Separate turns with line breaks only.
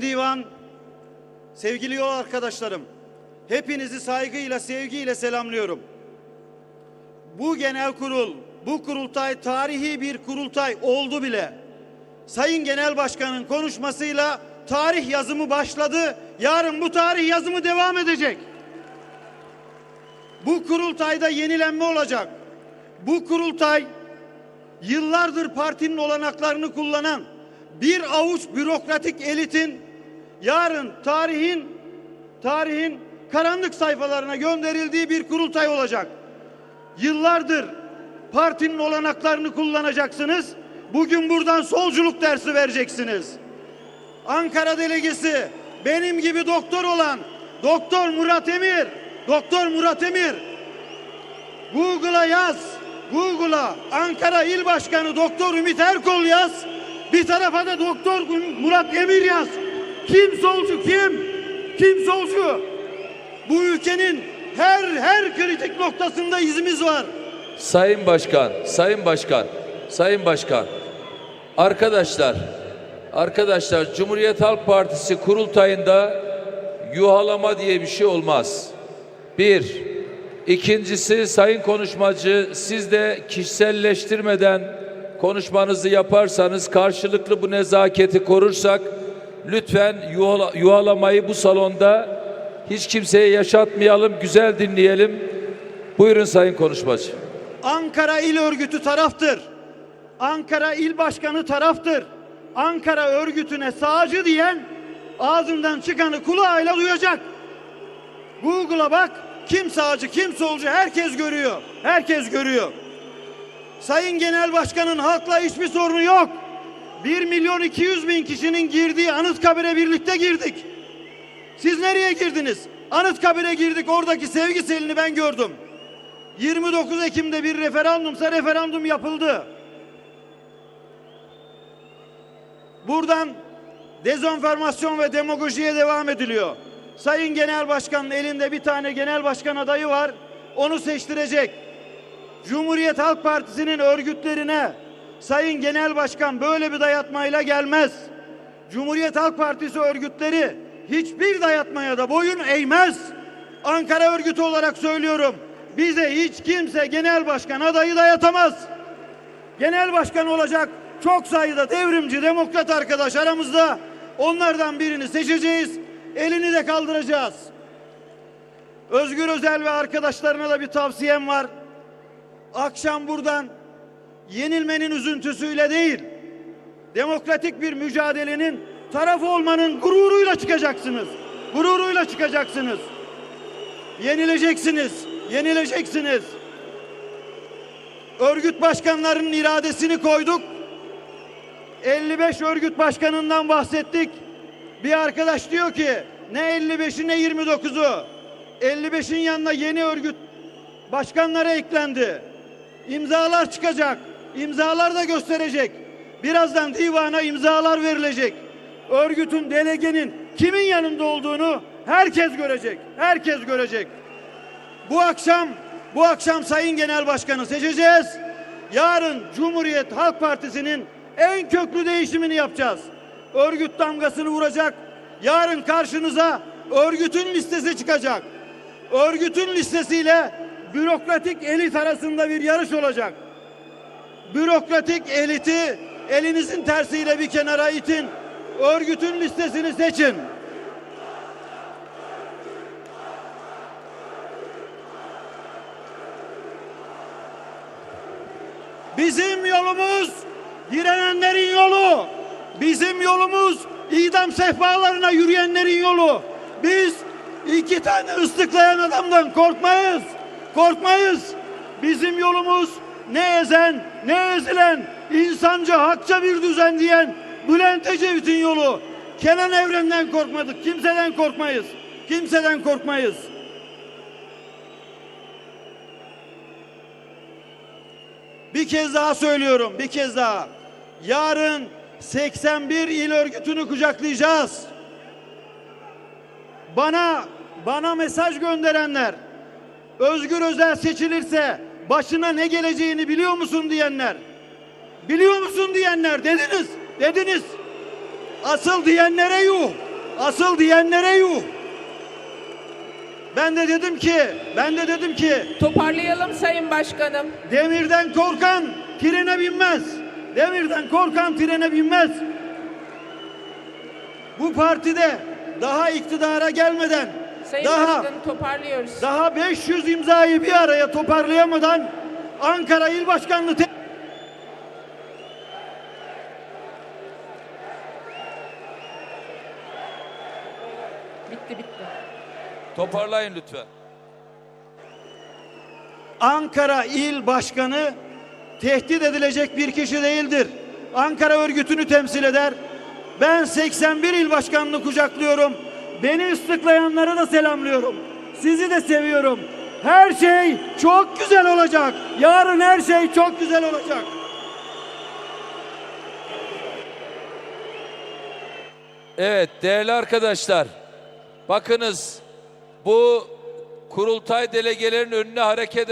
Divan, sevgili yol arkadaşlarım, hepinizi saygıyla, sevgiyle selamlıyorum. Bu genel kurul, bu kurultay tarihi bir kurultay oldu bile. Sayın Genel Başkan'ın konuşmasıyla tarih yazımı başladı. Yarın bu tarih yazımı devam edecek. Bu kurultayda yenilenme olacak. Bu kurultay yıllardır partinin olanaklarını kullanan bir avuç bürokratik elitin yarın tarihin tarihin karanlık sayfalarına gönderildiği bir kurultay olacak. Yıllardır partinin olanaklarını kullanacaksınız. Bugün buradan solculuk dersi vereceksiniz. Ankara delegesi benim gibi doktor olan Doktor Murat Emir, Doktor Murat Emir Google'a yaz. Google'a Ankara İl Başkanı Doktor Ümit Erkol yaz. Bir tarafa da Doktor Murat Emir yaz. Kim solcu kim? Kim solcu? Bu ülkenin her her kritik noktasında izimiz var.
Sayın Başkan, Sayın Başkan, Sayın Başkan. Arkadaşlar, arkadaşlar Cumhuriyet Halk Partisi kurultayında yuhalama diye bir şey olmaz. Bir. İkincisi sayın konuşmacı siz de kişiselleştirmeden konuşmanızı yaparsanız karşılıklı bu nezaketi korursak lütfen yuhalamayı bu salonda hiç kimseye yaşatmayalım, güzel dinleyelim. Buyurun sayın konuşmacı.
Ankara İl Örgütü taraftır. Ankara İl Başkanı taraftır. Ankara örgütüne sağcı diyen ağzından çıkanı kulağıyla duyacak. Google'a bak kim sağcı kim solcu herkes görüyor. Herkes görüyor. Sayın Genel Başkan'ın halkla hiçbir sorunu yok. 1 milyon 200 bin kişinin girdiği Anıtkabir'e birlikte girdik. Siz nereye girdiniz? Anıtkabir'e girdik oradaki sevgi selini ben gördüm. 29 Ekim'de bir referandumsa referandum yapıldı. Buradan dezenformasyon ve demagojiye devam ediliyor. Sayın Genel Başkan'ın elinde bir tane genel başkan adayı var. Onu seçtirecek. Cumhuriyet Halk Partisi'nin örgütlerine Sayın Genel Başkan böyle bir dayatmayla gelmez. Cumhuriyet Halk Partisi örgütleri hiçbir dayatmaya da boyun eğmez. Ankara örgütü olarak söylüyorum. Bize hiç kimse genel başkan adayı dayatamaz. Genel başkan olacak çok sayıda devrimci demokrat arkadaş aramızda. Onlardan birini seçeceğiz. Elini de kaldıracağız. Özgür Özel ve arkadaşlarına da bir tavsiyem var. Akşam buradan yenilmenin üzüntüsüyle değil, demokratik bir mücadelenin tarafı olmanın gururuyla çıkacaksınız. Gururuyla çıkacaksınız. Yenileceksiniz. Yenileceksiniz. Örgüt başkanlarının iradesini koyduk. 55 örgüt başkanından bahsettik. Bir arkadaş diyor ki ne 55'i ne 29'u. 55'in yanına yeni örgüt başkanları eklendi. İmzalar çıkacak. İmzalar da gösterecek. Birazdan divana imzalar verilecek. Örgütün delegenin kimin yanında olduğunu herkes görecek. Herkes görecek. Bu akşam bu akşam Sayın Genel Başkanı seçeceğiz. Yarın Cumhuriyet Halk Partisi'nin en köklü değişimini yapacağız. Örgüt damgasını vuracak. Yarın karşınıza örgütün listesi çıkacak. Örgütün listesiyle bürokratik elit arasında bir yarış olacak. Bürokratik eliti elinizin tersiyle bir kenara itin. Örgütün listesini seçin. Bizim yolumuz direnenlerin yolu. Bizim yolumuz idam sehpalarına yürüyenlerin yolu. Biz iki tane ıslıklayan adamdan korkmayız. Korkmayız. Bizim yolumuz ne ezen ne ezilen insanca hakça bir düzen diyen Bülent Ecevit'in yolu. Kenan Evren'den korkmadık. Kimseden korkmayız. Kimseden korkmayız. Bir kez daha söylüyorum, bir kez daha. Yarın 81 il örgütünü kucaklayacağız. Bana bana mesaj gönderenler, Özgür Özel seçilirse başına ne geleceğini biliyor musun diyenler, biliyor musun diyenler dediniz, dediniz. Asıl diyenlere yuh. Asıl diyenlere yuh. Ben de dedim ki, ben de dedim ki
Toparlayalım Sayın Başkanım.
demirden korkan trene binmez. Demirden korkan trene binmez. Bu partide daha iktidara gelmeden
Sayın
daha
Başkanım toparlıyoruz.
daha 500 imzayı bir araya toparlayamadan Ankara İl Başkanlığı te-
Bitti bitti.
Toparlayın lütfen.
Ankara İl Başkanı tehdit edilecek bir kişi değildir. Ankara örgütünü temsil eder. Ben 81 il başkanını kucaklıyorum. Beni ıslıklayanları da selamlıyorum. Sizi de seviyorum. Her şey çok güzel olacak. Yarın her şey çok güzel olacak.
Evet değerli arkadaşlar. Bakınız bu kurultay delegelerinin önüne hareket